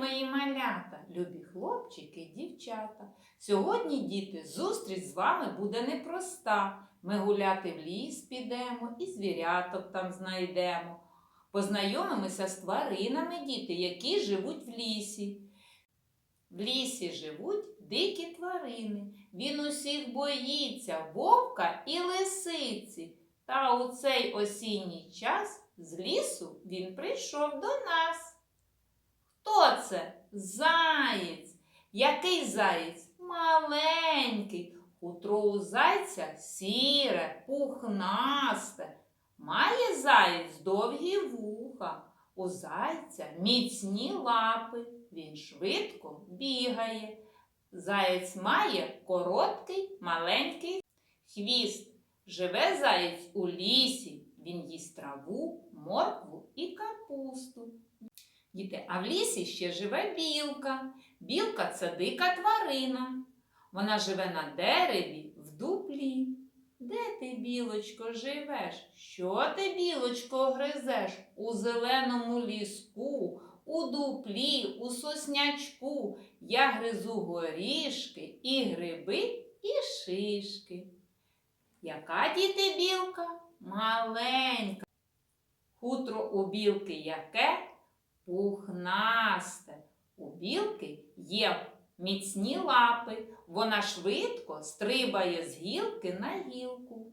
мої малята, любі хлопчики дівчата. Сьогодні, діти, зустріч з вами буде непроста. Ми гуляти в ліс підемо і звіряток там знайдемо. Познайомимося з тваринами, діти, які живуть в лісі. В лісі живуть дикі тварини. Він усіх боїться вовка і лисиці. Та у цей осінній час з лісу він прийшов до нас. Хто це? Заєць. Який заєць? Маленький. Хутро у зайця сіре, пухнасте. Має заєць довгі вуха, у зайця міцні лапи. Він швидко бігає. Заєць має короткий маленький хвіст. Живе заєць у лісі. Він їсть траву, моркву і капусту. Діти, а в лісі ще живе білка. Білка це дика тварина. Вона живе на дереві в дуплі. Де ти, білочко, живеш? Що ти, білочко, гризеш? У зеленому ліску, у дуплі, у соснячку. Я гризу горішки і гриби, і шишки. Яка діти білка? Маленька. Хутро у білки яке? Пухнасте. У білки є міцні лапи. Вона швидко стрибає з гілки на гілку.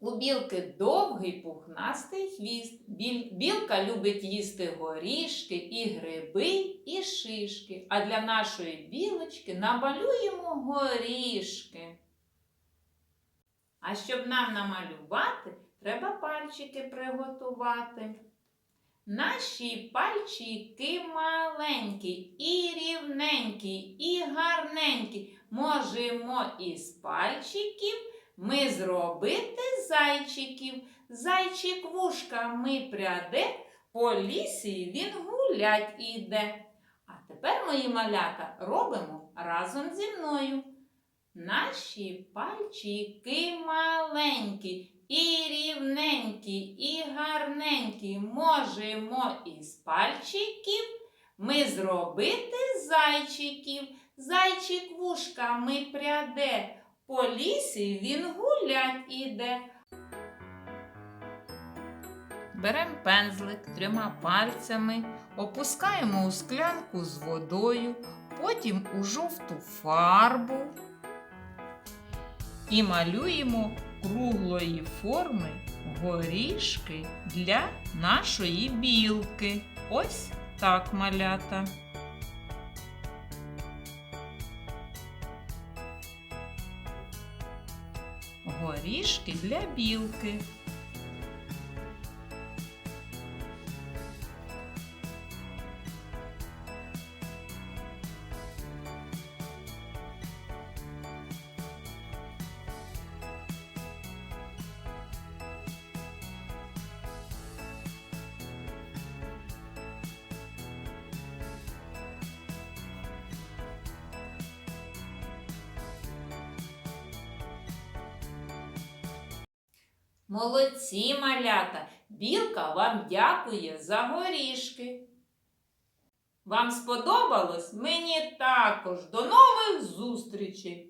У білки довгий пухнастий хвіст. Білка любить їсти горішки, і гриби, і шишки. А для нашої білочки намалюємо горішки. А щоб нам намалювати, треба пальчики приготувати. Наші пальчики маленькі, і рівненькі, і гарненькі. Можемо із пальчиків ми зробити зайчиків. Зайчик вушками пряде, по лісі він гулять іде. А тепер, мої малята, робимо разом зі мною. Наші пальчики маленькі, і рівненькі, і гарненькі. Можемо із пальчиків ми зробити зайчиків. Зайчик вушками пряде, по лісі він гулять іде. Беремо пензлик трьома пальцями, опускаємо у склянку з водою, потім у жовту фарбу і малюємо круглої форми горішки для нашої білки. Ось так малята. Горішки для білки. Молодці, малята! Білка вам дякує за горішки. Вам сподобалось? Мені також. До нових зустрічей!